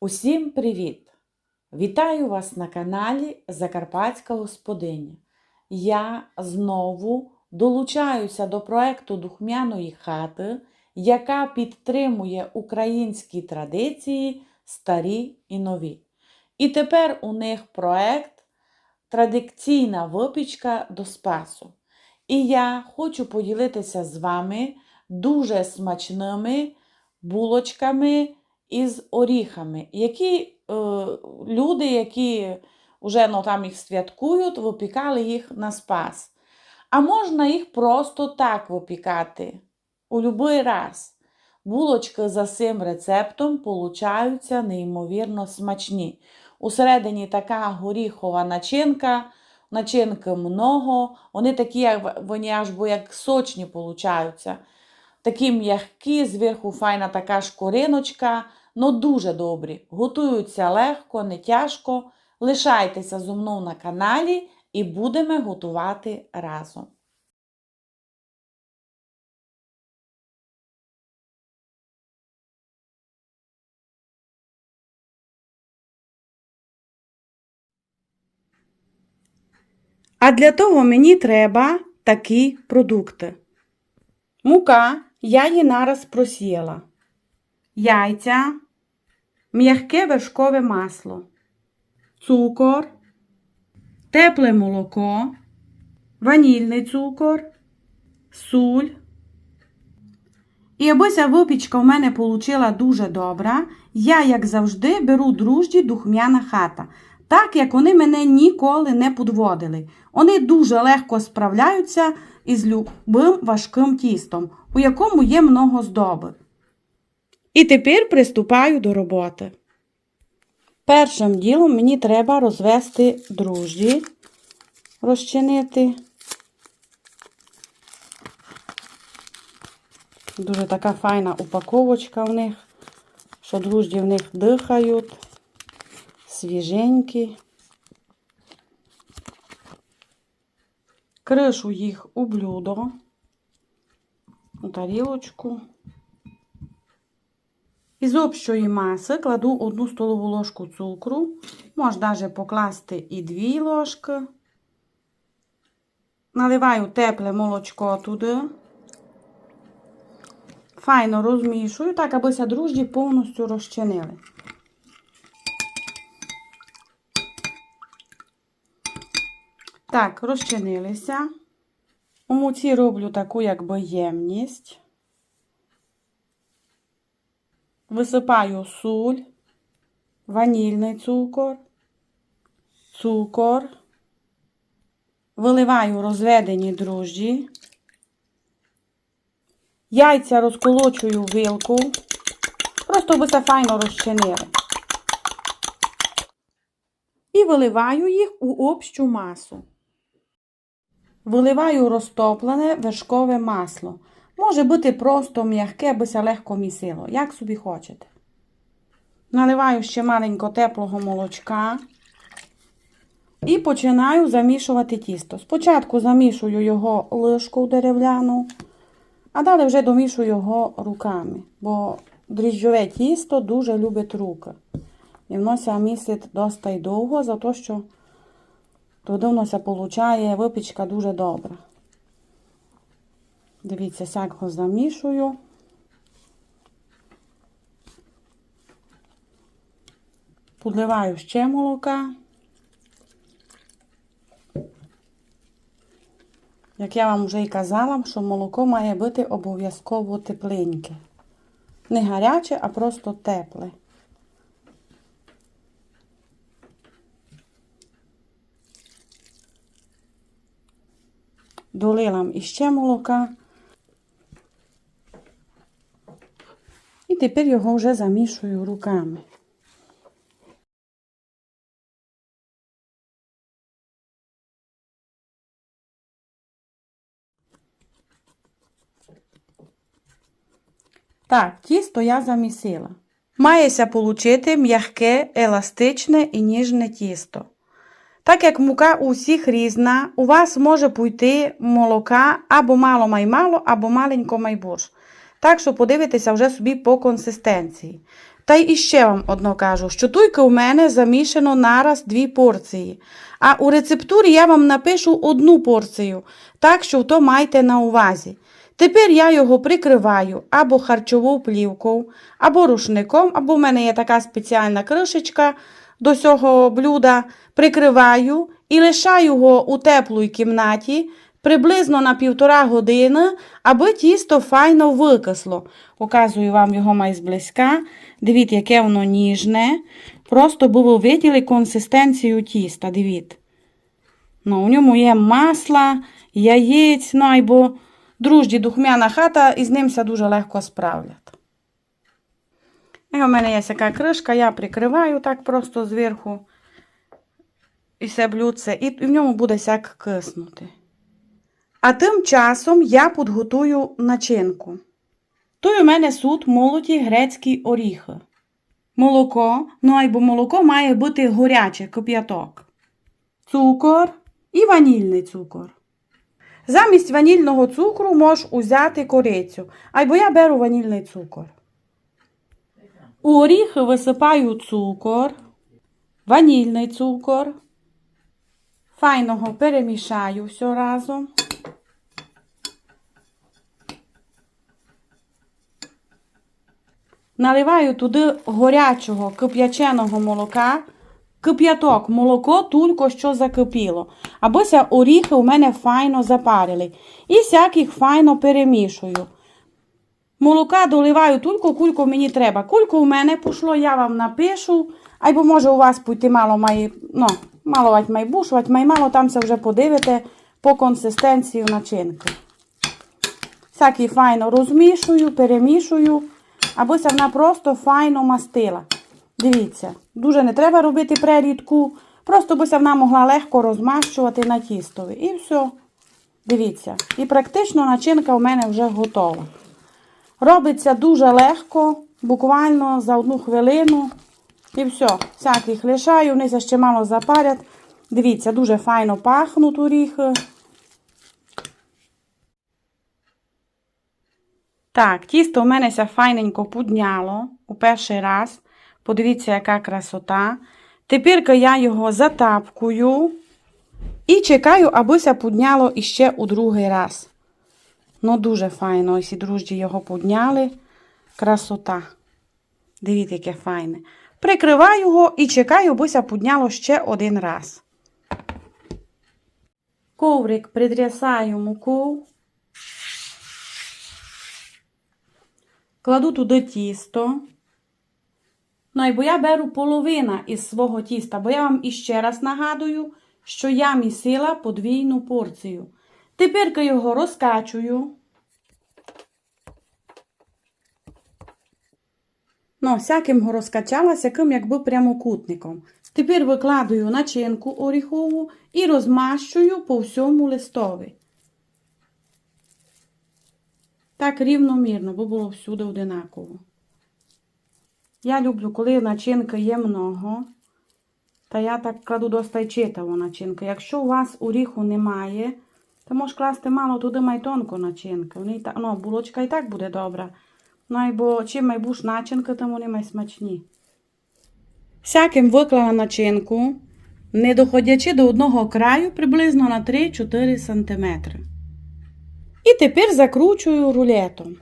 Усім привіт! Вітаю вас на каналі Закарпатська Господиня. Я знову долучаюся до проекту Духмяної хати, яка підтримує українські традиції, старі і нові. І тепер у них проект Традиційна випічка до Спасу. І я хочу поділитися з вами дуже смачними булочками із оріхами, які е, люди, які вже ну, там їх святкують, випікали їх на спас. А можна їх просто так випікати у будь-який раз. Булочки за цим рецептом получаються неймовірно смачні. Усередині така горіхова начинка, начинки много, вони такі, як, вони аж бо як сочні получаються. Такі м'які, зверху файна така шкориночка, ну дуже добрі. Готуються легко, не тяжко. Лишайтеся зо мною на каналі і будемо готувати разом. А для того мені треба такі продукти. Мука я її нараз просіяла. Яйця, м'яке вершкове масло, цукор, тепле молоко, ванільний цукор, суль. І аби ця випічка в мене получила дуже добра, я, як завжди, беру дружді духмяна хата, так як вони мене ніколи не подводили. Вони дуже легко справляються із любим важким тістом, у якому є много здоби. І тепер приступаю до роботи. Першим ділом мені треба розвести дружді, розчинити. Дуже така файна упаковочка в них, що дружді в них дихають, свіженькі. Кришу їх у блюдо, у тарілочку. Із общої маси кладу одну столову ложку цукру, можна навіть покласти і дві ложки. Наливаю тепле молочко туди. Файно розмішую, так, аби дружді повністю розчинили. Так, розчинилися. У муці роблю таку якби ємність. Висипаю суль, ванільний цукор, цукор, виливаю розведені дрожжі, яйця розколочую вилку, просто би це файно розчинили. І виливаю їх у общу масу. Виливаю розтоплене вершкове масло. Може бути просто м'яке, аби се легко місило, як собі хочете. Наливаю ще маленько теплого молочка і починаю замішувати тісто. Спочатку замішую його лишку дерев'яну, а далі вже домішую його руками, бо дріжджове тісто дуже любить руки. І воно ся місить доста й довго, за те, що тоді воно получає випічка дуже добра. Дивіться, як його замішую. Подливаю ще молока. Як я вам вже і казала, що молоко має бути обов'язково тепленьке. Не гаряче, а просто тепле. Долила іще молока. І тепер його вже замішую руками. Так, тісто я замісила. Мається получити м'яке, еластичне і ніжне тісто. Так як мука у всіх різна, у вас може пойти молока або мало май мало, або маленько май борщ. Так що подивитися вже собі по консистенції. Та й іще вам одно кажу, що туйки у мене замішано нараз дві порції. А у рецептурі я вам напишу одну порцію, так що то майте на увазі. Тепер я його прикриваю або харчовою плівкою, або рушником, або в мене є така спеціальна кришечка до цього блюда. Прикриваю і лишаю його у теплій кімнаті приблизно на півтора години, аби тісто файно викисло. Показую вам його май зблизька. Дивіться, яке воно ніжне. Просто було виділи консистенцію тіста. Дивіться. Ну, у ньому є масла, яєць, ну або дружді духмяна хата, і з ним все дуже легко справлять. І у мене є така кришка, я прикриваю так просто зверху. І все блюдце, і в ньому буде сяк киснути. А тим часом я підготую начинку. Тут у мене суд молоті грецькі оріхи. Молоко, ну або молоко має бути горяче, кип'яток. Цукор і ванільний цукор. Замість ванільного цукру можеш узяти корицю, або я беру ванільний цукор. У оріхи висипаю цукор, ванільний цукор. Файного перемішаю все разом. Наливаю туди горячого кип'яченого молока. Кип'яток, молоко тільки що закипіло. Абося оріхи у мене файно запарили. І всяких файно перемішую. Молока доливаю тільки, кулько мені треба. Кулько у мене пішло, я вам напишу. Або може у вас пойти мало має, ну, мало вать має бушувати, там це вже подивите по консистенції начинки. Всякі файно розмішую, перемішую, абося вона просто файно мастила. Дивіться, дуже не треба робити прерідку, просто бося вона могла легко розмащувати на тістові. І все. Дивіться. І практично начинка у мене вже готова. Робиться дуже легко, буквально за одну хвилину. І все. Всяких лишаю, вони ще мало запарять. Дивіться, дуже файно пахнуть оріхи. Так, тісто у мене ся файненько підняло у перший раз. Подивіться, яка красота. Тепер я його затапкую і чекаю, абося підняло іще у другий раз. Ну, дуже файно, ось і дружді його підняли. Красота. Дивіться, яке файне. Прикриваю його і чекаю, абося підняло ще один раз. Коврик притрясаю муку. Кладу туди тісто. Ну, бо я беру половина із свого тіста, бо я вам іще раз нагадую, що я місила подвійну порцію. Тепер його розкачую. Ну, всяким го розкачалася, ким якби прямокутником. Тепер викладаю начинку оріхову і розмащую по всьому листові. Так рівномірно, бо було всюди одинаково. Я люблю, коли начинки є много, та я так кладу доста й читаву. Якщо у вас оріху немає, то можеш класти мало туди май тонку начинку. Вони, ну, булочка і так буде добра. Ну, або чим май буш начинка, тим вони май смачні. Всяким виклала начинку, не доходячи до одного краю приблизно на 3-4 см. І тепер закручую рулетом.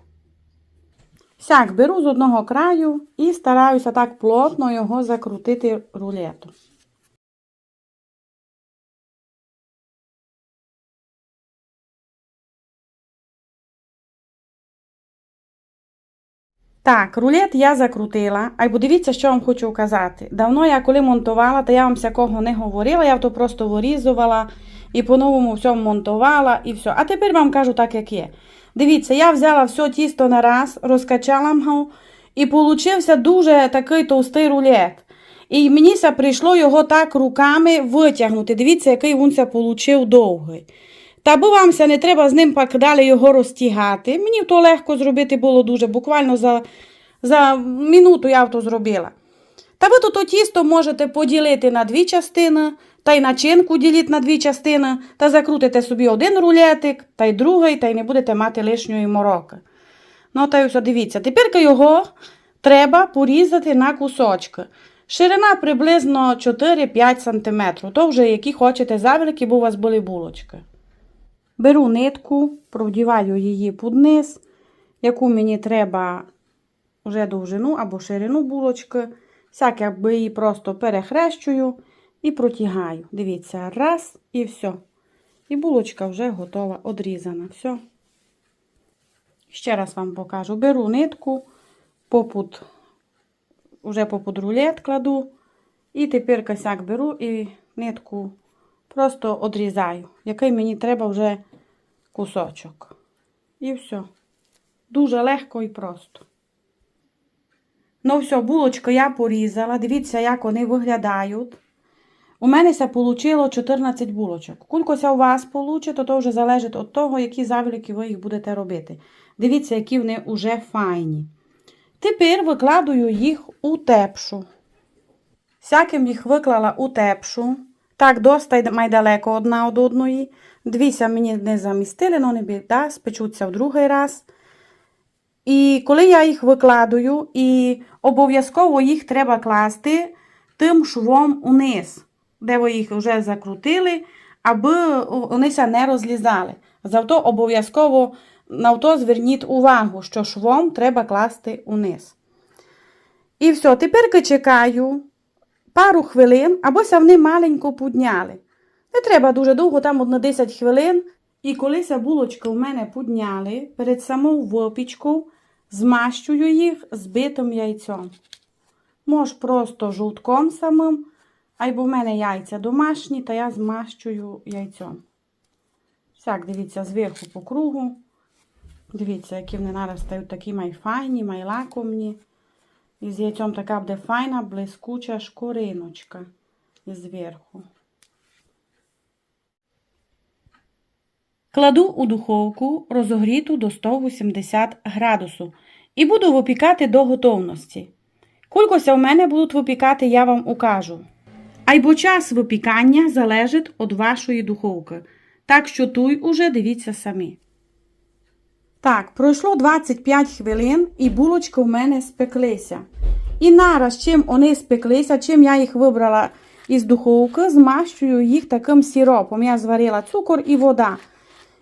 Сяк беру з одного краю і стараюся так плотно його закрутити рулетом. Так, рулет я закрутила. А й подивіться, що вам хочу казати. Давно я коли монтувала, то я вам всякого не говорила, я то просто вирізувала і по-новому все монтувала і все. А тепер вам кажу так, як є. Дивіться, я взяла все тісто на раз, розкачала його, і получився дуже такий товстий рулет. І мені прийшло його так руками витягнути. Дивіться, який він получив довгий. Та бо вам не треба з ним пак далі його розтягати. Мені то легко зробити було дуже, буквально за, за минуту я то зробила. Та ви то тісто можете поділити на дві частини, та й начинку діліть на дві частини, та закрутите собі один рулетик, та й другий, та й не будете мати лишньої мороки. Ну, та й все, дивіться. Тепер його треба порізати на кусочки. Ширина приблизно 4-5 см. То вже які хочете завеликі, бо у вас були булочки. Беру нитку, провдіваю її під низ, яку мені треба вже довжину або ширину булочки. Всяк, якби її просто перехрещую і протягаю. Дивіться, раз і все. І булочка вже готова, одрізана. Все. Ще раз вам покажу. Беру нитку, попут, вже попут рулет кладу. І тепер косяк беру і нитку просто одрізаю, який мені треба вже кусочок. І все. Дуже легко і просто. Ну, все, булочку я порізала. Дивіться, як вони виглядають. У мене це вийшло 14 булочок. Кулькося у вас вийде, то, то вже залежить від того, які завелики ви їх будете робити. Дивіться, які вони вже файні. Тепер викладую їх у тепшу. Всяким їх виклала у тепшу. Так, досить майдалеко одна від одної. Двіся мені не замістили, але не біда, спечуться в другий раз. І коли я їх викладую, і обов'язково їх треба класти тим швом униз, де ви їх вже закрутили, аби вони не розлізали. Завто обов'язково на то зверніть увагу, що швом треба класти униз. І все, тепер чекаю пару хвилин, абося вони маленько підняли. Не треба дуже довго, там на 10 хвилин. І коли ця у мене підняли, перед саму випічку змащую їх збитим яйцем. Мож просто жовтком самим, або в мене яйця домашні, та я змащую яйцем. Всяк, дивіться, зверху по кругу. Дивіться, які вони зараз стають такі майфайні, майлакомні. І з яйцем така буде файна, блискуча шкуриночка зверху. Кладу у духовку розогріту до 180 градусу і буду випікати до готовності. Кулькося в мене будуть випікати, я вам укажу. Айбо час випікання залежить від вашої духовки. Так що туй уже дивіться самі. Так, пройшло 25 хвилин і булочки в мене спеклися. І нараз, чим вони спеклися, чим я їх вибрала із духовки, змащую їх таким сиропом. Я зварила цукор і вода.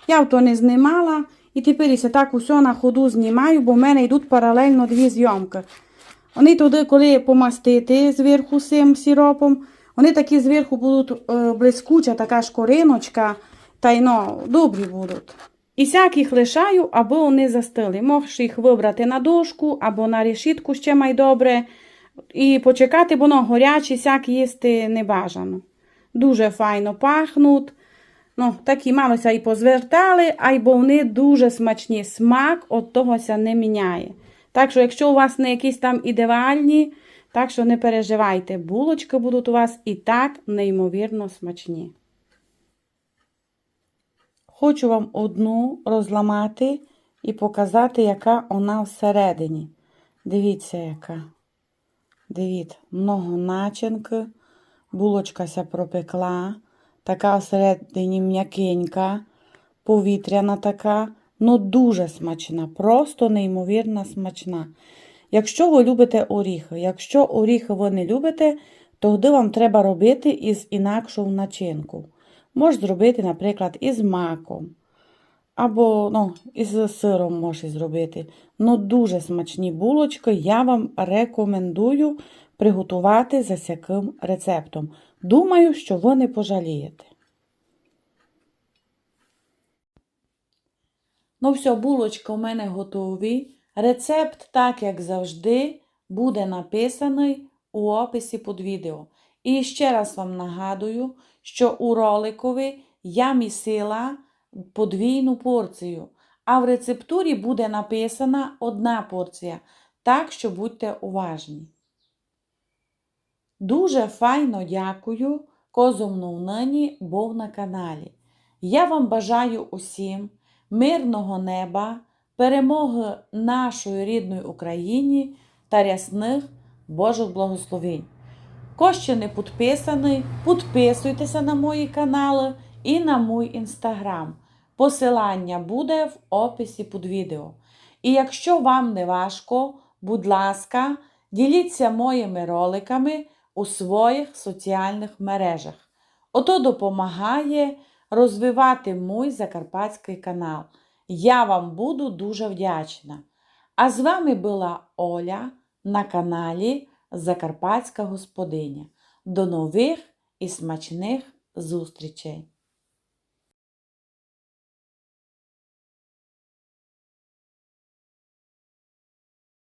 Я то не знімала і тепер я так усе на ходу знімаю, бо в мене йдуть паралельно дві зйомки. Вони туди, коли помастити зверху цим сиропом, вони такі зверху будуть е, блискуча, така шкориночка, та й ну, добрі будуть. І сяк їх лишаю, аби вони застили. Можеш їх вибрати на дошку або на решітку ще май добре. І почекати, бо воно горячі, сяк їсти не бажано. Дуже файно пахнуть. Ну, такі малося і позвертали, а й бо вони дуже смачні. Смак от тогося не міняє. Так що, якщо у вас не якісь там ідеальні, так що не переживайте, булочки будуть у вас і так неймовірно смачні. Хочу вам одну розламати і показати, яка вона всередині. Дивіться, яка. Дивіться, много начинки, булочка ся пропекла, така всередині м'якенька, повітряна така, ну дуже смачна, просто неймовірно смачна. Якщо ви любите оріхи, якщо оріхи ви не любите, тоді вам треба робити із інакшу начинку. Можеш зробити, наприклад, із маком. Або ну, із сиром можеш зробити. Ну, дуже смачні булочки. Я вам рекомендую приготувати за сяким рецептом. Думаю, що ви не пожалієте. Ну, все, булочки у мене готові. Рецепт, так як завжди, буде написаний у описі під відео. І ще раз вам нагадую, що у роликові я місила подвійну порцію, а в рецептурі буде написана одна порція. Так що будьте уважні. Дуже файно дякую, козумну нині був на каналі. Я вам бажаю усім мирного неба, перемоги нашої рідної Україні та рясних Божих благословень. Хто ще не підписаний, підписуйтеся на мої канали і на мій інстаграм. Посилання буде в описі під відео. І якщо вам не важко, Будь ласка, діліться моїми роликами у своїх соціальних мережах. Ото допомагає розвивати мій закарпатський канал. Я вам буду дуже вдячна. А з вами була Оля на каналі Закарпатська Господиня. До нових і смачних зустрічей!